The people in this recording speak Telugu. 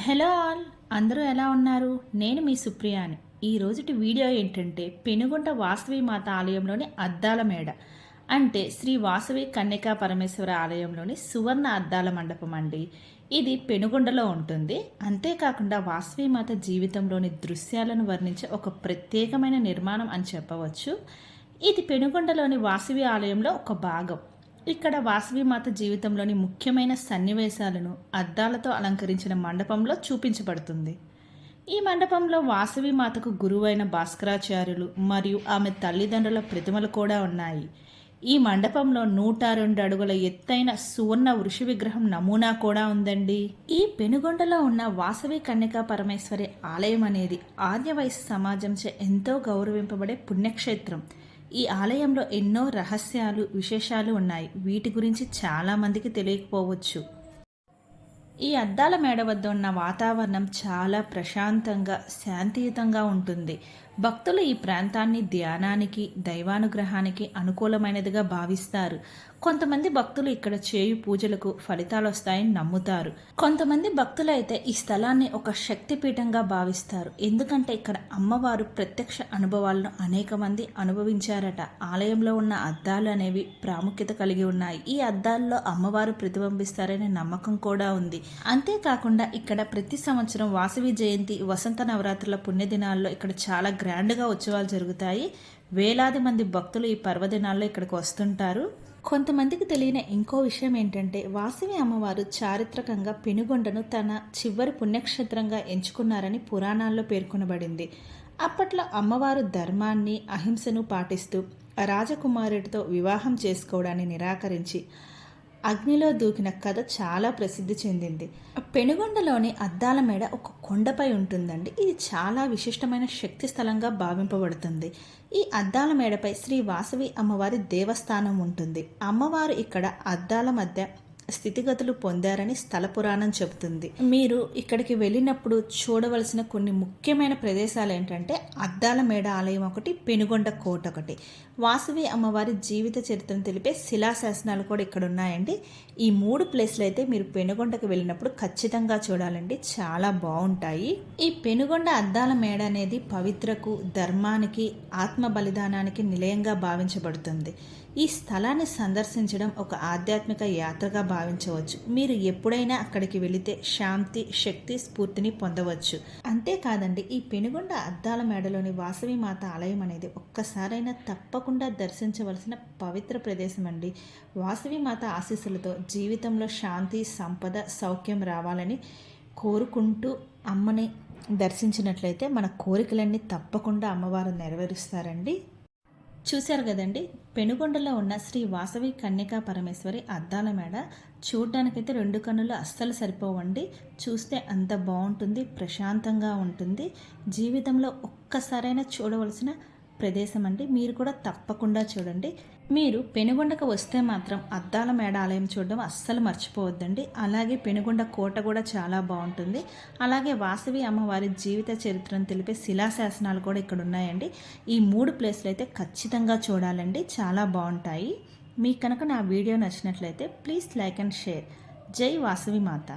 హలో ఆల్ అందరూ ఎలా ఉన్నారు? నేను మీ సుప్రియాని. ఈ రోజుటి వీడియో ఏంటంటే పెనుగొండ వాసవి మాత ఆలయంలోని అద్దాల మేడ. అంటే శ్రీ వాసవి కన్యకా పరమేశ్వర ఆలయంలోని సువర్ణ అద్దాల మండపం అండి. ఇది పెనుగొండలో ఉంటుంది. అంతేకాకుండా వాసవి మాత జీవితంలోని దృశ్యాలను వర్ణించే ఒక ప్రత్యేకమైన నిర్మాణం అని చెప్పవచ్చు. ఇది పెనుగొండలోని వాసవి ఆలయంలో ఒక భాగం. ఇక్కడ వాసవిమాత జీవితంలోని ముఖ్యమైన సన్నివేశాలను అద్దాలతో అలంకరించిన మండపంలో చూపించబడుతుంది. ఈ మండపంలో వాసవి మాతకు గురువైన భాస్కరాచార్యులు మరియు ఆమె తల్లిదండ్రుల ప్రతిమలు కూడా ఉన్నాయి. ఈ మండపంలో నూట రెండు అడుగుల ఎత్తైన సువర్ణ వృషి విగ్రహం నమూనా కూడా ఉందండి. ఈ పెనుగొండలో ఉన్న వాసవి కన్యకా పరమేశ్వరి ఆలయం అనేది ఆర్యవయసు సమాజంచే ఎంతో గౌరవింపబడే పుణ్యక్షేత్రం. ఈ ఆలయంలో ఎన్నో రహస్యాలు విశేషాలు ఉన్నాయి. వీటి గురించి చాలామందికి తెలియకపోవచ్చు. ఈ అద్దాల మేడ వద్ద ఉన్న వాతావరణం చాలా ప్రశాంతంగా శాంతియుతంగా ఉంటుంది. భక్తులు ఈ ప్రాంతాన్ని ధ్యానానికి దైవానుగ్రహానికి అనుకూలమైనదిగా భావిస్తారు. కొంతమంది భక్తులు ఇక్కడ చేయు పూజలకు ఫలితాలు వస్తాయని నమ్ముతారు. కొంతమంది భక్తులు అయితే ఈ స్థలాన్ని ఒక శక్తిపీఠంగా భావిస్తారు. ఎందుకంటే ఇక్కడ అమ్మవారు ప్రత్యక్ష అనుభవాలను అనేక మంది అనుభవించారట. ఆలయంలో ఉన్న అద్దాలు అనేవి ప్రాముఖ్యత కలిగి ఉన్నాయి. ఈ అద్దాల్లో అమ్మవారు ప్రతిబింబిస్తారనే నమ్మకం కూడా ఉంది. అంతేకాకుండా ఇక్కడ ప్రతి సంవత్సరం వాసవి జయంతి వసంత నవరాత్రుల పుణ్యదినాల్లో ఇక్కడ చాలా గ్రాండ్గా ఉత్సవాలు జరుగుతాయి. వేలాది మంది భక్తులు ఈ పర్వదినాల్లో ఇక్కడికి వస్తుంటారు. కొంతమందికి తెలియని ఇంకో విషయం ఏంటంటే వాసవి అమ్మవారు చారిత్రకంగా పెనుగొండను తన చివరి పుణ్యక్షేత్రంగా ఎంచుకున్నారని పురాణాల్లో పేర్కొనబడింది. అప్పట్లో అమ్మవారు ధర్మాన్ని అహింసను పాటిస్తూ రాజకుమారుడితో వివాహం చేసుకోవడాన్ని నిరాకరించి అగ్నిలో దూకిన కథ చాలా ప్రసిద్ధి చెందింది. పెనుగొండలోని అద్దాల మేడ ఒక కొండపై ఉంటుందండి. ఇది చాలా విశిష్టమైన శక్తి స్థలంగా భావింపబడుతుంది. ఈ అద్దాల మేడపై శ్రీ వాసవి అమ్మవారి దేవస్థానం ఉంటుంది. అమ్మవారు ఇక్కడ అద్దాల మధ్య స్థితిగతులు పొందారని స్థల పురాణం చెబుతుంది. మీరు ఇక్కడికి వెళ్ళినప్పుడు చూడవలసిన కొన్ని ముఖ్యమైన ప్రదేశాలు ఏంటంటే అద్దాల మేడ ఆలయం ఒకటి పెనుగొండ కోట ఒకటి. వాసవి అమ్మవారి జీవిత చరిత్రను తెలిపే శిలాశాసనాలు కూడా ఇక్కడ ఉన్నాయండి. ఈ మూడు ప్లేస్లు అయితే మీరు పెనుగొండకు వెళ్ళినప్పుడు ఖచ్చితంగా చూడాలండి. చాలా బాగుంటాయి. ఈ పెనుగొండ అద్దాల మేడ అనేది పవిత్రకు ధర్మానికి ఆత్మ బలిదానానికి నిలయంగా భావించబడుతుంది. ఈ స్థలాన్ని సందర్శించడం ఒక ఆధ్యాత్మిక యాత్రగా భావించవచ్చు. మీరు ఎప్పుడైనా అక్కడికి వెళితే శాంతి శక్తి స్ఫూర్తిని పొందవచ్చు. అంతేకాదండి ఈ పెనుగొండ అద్దాల మేడలోని వాసవి మాత ఆలయం అనేది ఒక్కసారైనా తప్పకుండా దర్శించవలసిన పవిత్ర ప్రదేశం అండి వాసవి మాత ఆశీస్సులతో జీవితంలో శాంతి సంపద సౌఖ్యం రావాలని కోరుకుంటూ అమ్మని దర్శించినట్లయితే మన కోరికలన్నీ తప్పకుండా అమ్మవారు నెరవేరుస్తారండి. చూశారు కదండి? పెనుగొండలో ఉన్న శ్రీ వాసవి కన్యకా పరమేశ్వరి అద్దాల మేడ చూడ్డానికైతే రెండు కన్నులు అస్సలు సరిపోవండి. చూస్తే అంత బాగుంటుంది ప్రశాంతంగా ఉంటుంది. జీవితంలో ఒక్కసారైనా చూడవలసిన ప్రదేశం అండి. మీరు కూడా తప్పకుండా చూడండి. మీరు పెనుగొండకు వస్తే మాత్రం అద్దాల మేడ ఆలయం చూడడం అస్సలు మర్చిపోవద్దండి. అలాగే పెనుగొండ కోట కూడా చాలా బాగుంటుంది. అలాగే వాసవి అమ్మవారి జీవిత చరిత్రను తెలిపే శిలాశాసనాలు కూడా ఇక్కడ ఉన్నాయండి. ఈ మూడు ప్లేస్లు అయితే ఖచ్చితంగా చూడాలండి. చాలా బాగుంటాయి. మీకు కనుక నా వీడియో నచ్చినట్లయితే ప్లీజ్ లైక్ అండ్ షేర్. జై వాసవి మాత.